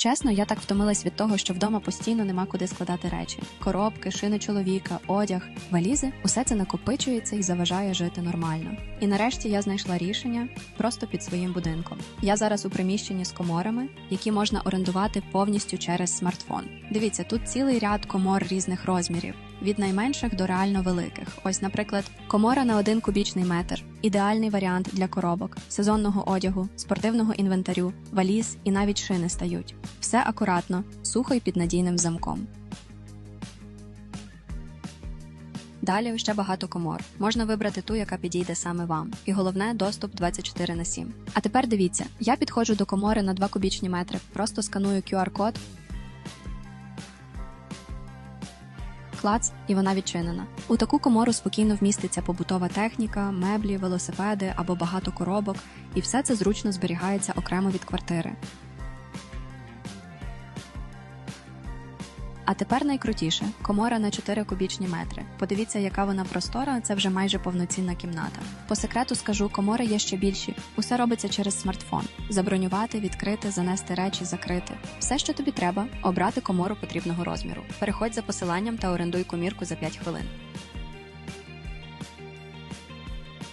Чесно, я так втомилась від того, що вдома постійно нема куди складати речі: коробки, шини чоловіка, одяг, валізи усе це накопичується і заважає жити нормально. І нарешті я знайшла рішення просто під своїм будинком. Я зараз у приміщенні з коморами, які можна орендувати повністю через смартфон. Дивіться, тут цілий ряд комор різних розмірів. Від найменших до реально великих. Ось, наприклад, комора на один кубічний метр ідеальний варіант для коробок, сезонного одягу, спортивного інвентарю, валіз і навіть шини стають. Все акуратно, сухо і під надійним замком. Далі ще багато комор. Можна вибрати ту, яка підійде саме вам. І головне доступ 24 на 7. А тепер дивіться: я підходжу до комори на 2 кубічні метри, просто сканую QR-код. Клац, і вона відчинена. У таку комору спокійно вміститься побутова техніка, меблі, велосипеди або багато коробок, і все це зручно зберігається окремо від квартири. А тепер найкрутіше комора на 4 кубічні метри. Подивіться, яка вона простора, це вже майже повноцінна кімната. По секрету скажу, комори є ще більші. Усе робиться через смартфон: забронювати, відкрити, занести речі, закрити. Все, що тобі треба, обрати комору потрібного розміру. Переходь за посиланням та орендуй комірку за 5 хвилин.